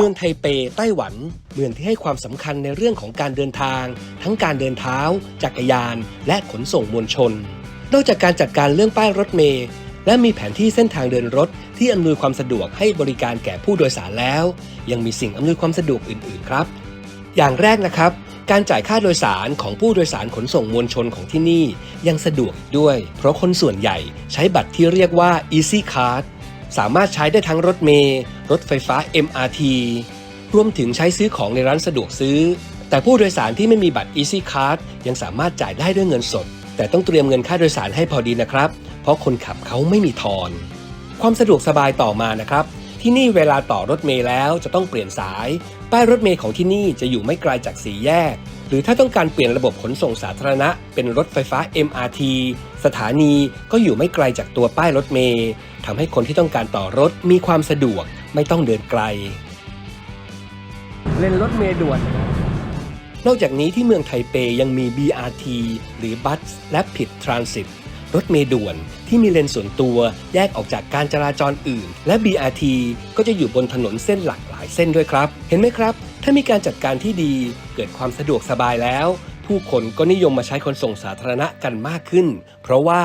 เมืองไทเป ไต้หวัน เมืองที่ให้ความสำคัญในเรื่องของการเดินทาง ทั้งการเดินเท้า จักรยาน และขนส่งมวลชน นอกจากการจัดการเรื่องป้ายรถเมล์และมีแผนที่เส้นทางเดินรถที่อำนวยความสะดวกให้บริการแก่ผู้โดยสารแล้ว ยังมีสิ่งอำนวยความสะดวกอื่น ๆ ครับ อย่างแรกนะครับ การจ่ายค่าโดยสารของผู้โดยสารขนส่งมวลชนของที่นี่ยังสะดวกอีกด้วย เพราะคนส่วนใหญ่ใช้บัตรที่เรียกว่า Easy Card สามารถใช้ได้ทั้งรถเมล์รถไฟฟ้า MRT รวมถึงใช้ซื้อของในร้านสะดวกซื้อ แต่ผู้โดยสารที่ไม่มีบัตร Easy Card ยังสามารถจ่ายได้ด้วยเงินสด แต่ต้องเตรียมเงินค่าโดยสารให้พอดีนะครับ เพราะคนขับเขาไม่มีทอน ความสะดวกสบายต่อมานะครับ ที่นี่เวลาต่อรถเมล์แล้วจะต้องเปลี่ยนสาย ป้ายรถเมล์ของที่นี่จะอยู่ไม่ไกลจากสี่แยก หรือถ้าต้องการเปลี่ยนระบบขนส่งสาธารณะ เป็นรถไฟฟ้า MRT สถานีก็อยู่ไม่ไกลจากตัวป้ายรถเมล์ทำให้คนที่ต้องการต่อรถมีความสะดวกไม่ต้องเดินไกล เล่นรถเมล์ด่วน นอกจากนี้ที่เมืองไทเปยังมี BRT หรือ Bus Rapid Transit รถเมล์ด่วนที่มีเลนส่วนตัวแยกออกจากการจราจรอื่น และ BRT ก็จะอยู่บนถนนเส้นหลากหลายเส้นด้วยครับ เห็นไหมครับ ถ้ามีการจัดการที่ดีเกิดความสะดวกสบายแล้ว ผู้คนก็นิยมมาใช้ขนส่งสาธารณะกันมากขึ้น เพราะว่า